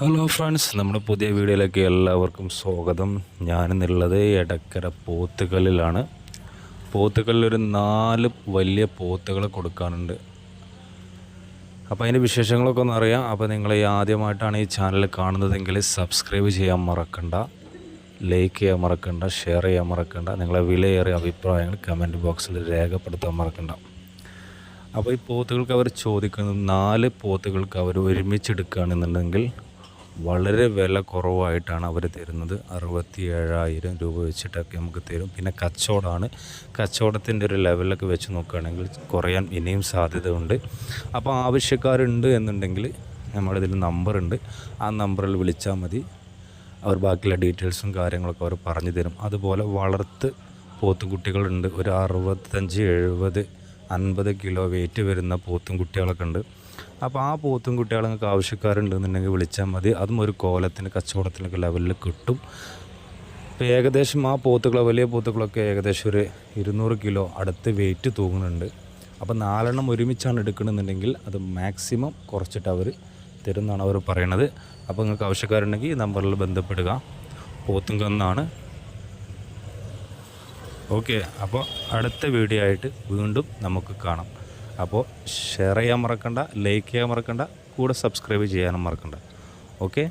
Hello friends നമ്മുടെ പുതിയ വീഡിയോയിലേക്ക് എല്ലാവർക്കും സ്വാഗതം. ഞാനെന്നുള്ളത് എടക്കര പോത്തുകളിലാണ് പോത്തുകല്ലിൽ ഒരു നാല് വലിയ പോത്തുകൾ കൊടുക്കാനുണ്ട്. അപ്പോൾ അതിന്റെ വിശേഷങ്ങളൊക്കെ ഒന്ന് അറിയാം. അപ്പോൾ നിങ്ങൾ ഈ ആദ്യമായിട്ടാണ് ഈ ചാനൽ കാണുന്നതെങ്കിൽ സബ്സ്ക്രൈബ് ചെയ്യാൻ മറക്കണ്ട ലൈക്ക് ചെയ്യാൻ മറക്കണ്ട ഷെയർ ചെയ്യാൻ മറക്കണ്ട നിങ്ങളെ വിലയേറിയ അഭിപ്രായങ്ങൾ കമന്റ് ബോക്സിൽ രേഖപ്പെടുത്താൻ മറക്കണ്ട. അപ്പോൾ ഈ പോത്തുകൾക്ക് അവർ ചോദിക്കുന്നത് നാല് പോത്തുകൾക്ക് അവർ ഒരുമിച്ചെടുക്കുകയാണെന്നുണ്ടെങ്കിൽ വളരെ വില കുറവായിട്ടാണ് അവർ തരുന്നത്. അറുപത്തി ഏഴായിരം രൂപ വെച്ചിട്ടൊക്കെ നമുക്ക് തരും. പിന്നെ കച്ചവടമാണ്. കച്ചവടത്തിന്റെ ഒരു ലെവലൊക്കെ വെച്ച് നോക്കുകയാണെങ്കിൽ കുറയാൻ ഇനിയും സാധ്യതയുണ്ട്. അപ്പോൾ ആവശ്യക്കാരുണ്ട് എന്നുണ്ടെങ്കിൽ നമ്മളിതിൽ നമ്പറുണ്ട്. ആ നമ്പറിൽ വിളിച്ചാൽ മതി. അവർ ബാക്കിയുള്ള ഡീറ്റെയിൽസും കാര്യങ്ങളൊക്കെ അവർ പറഞ്ഞു തരും. അതുപോലെ വളർത്ത് പോത്തുകുട്ടികളുണ്ട്. ഒരു അറുപത്തഞ്ച് എഴുപത് അൻപത് കിലോ വെയിറ്റ് വരുന്ന പോത്തും കുട്ടികളൊക്കെ ഉണ്ട്. അപ്പോൾ ആ പോത്തും കുട്ടികളൊക്കെ നിങ്ങൾക്ക് ആവശ്യക്കാരുണ്ടെന്നുണ്ടെങ്കിൽ വിളിച്ചാൽ മതി. അതും ഒരു കോലത്തിന് കച്ചവടത്തിനൊക്കെ ലെവലിൽ കിട്ടും. ഇപ്പോൾ ഏകദേശം ആ പോത്തുകൾ വലിയ പോത്തുകളൊക്കെ ഏകദേശം ഒരു ഇരുന്നൂറ് കിലോ അടുത്ത് വെയിറ്റ് തൂങ്ങുന്നുണ്ട്. അപ്പോൾ നാലെണ്ണം ഒരുമിച്ചാണ് എടുക്കണമെന്നുണ്ടെങ്കിൽ അത് മാക്സിമം കുറച്ചിട്ട് അവർ തരുമെന്നാണ് അവർ പറയണത്. അപ്പോൾ നിങ്ങൾക്ക് ആവശ്യക്കാരുണ്ടെങ്കിൽ ഈ നമ്പറിൽ ബന്ധപ്പെടുക. പോത്തും കന്നാണ്. ഓക്കെ അപ്പോൾ അടുത്ത വീഡിയോ ആയിട്ട് വീണ്ടും നമുക്ക് കാണാം. അപ്പോൾ ഷെയർ ചെയ്യാൻ മറക്കണ്ട ലൈക്ക് ചെയ്യാൻ മറക്കണ്ട കൂടെ സബ്സ്ക്രൈബ് ചെയ്യാനും മറക്കണ്ട. ഓക്കെ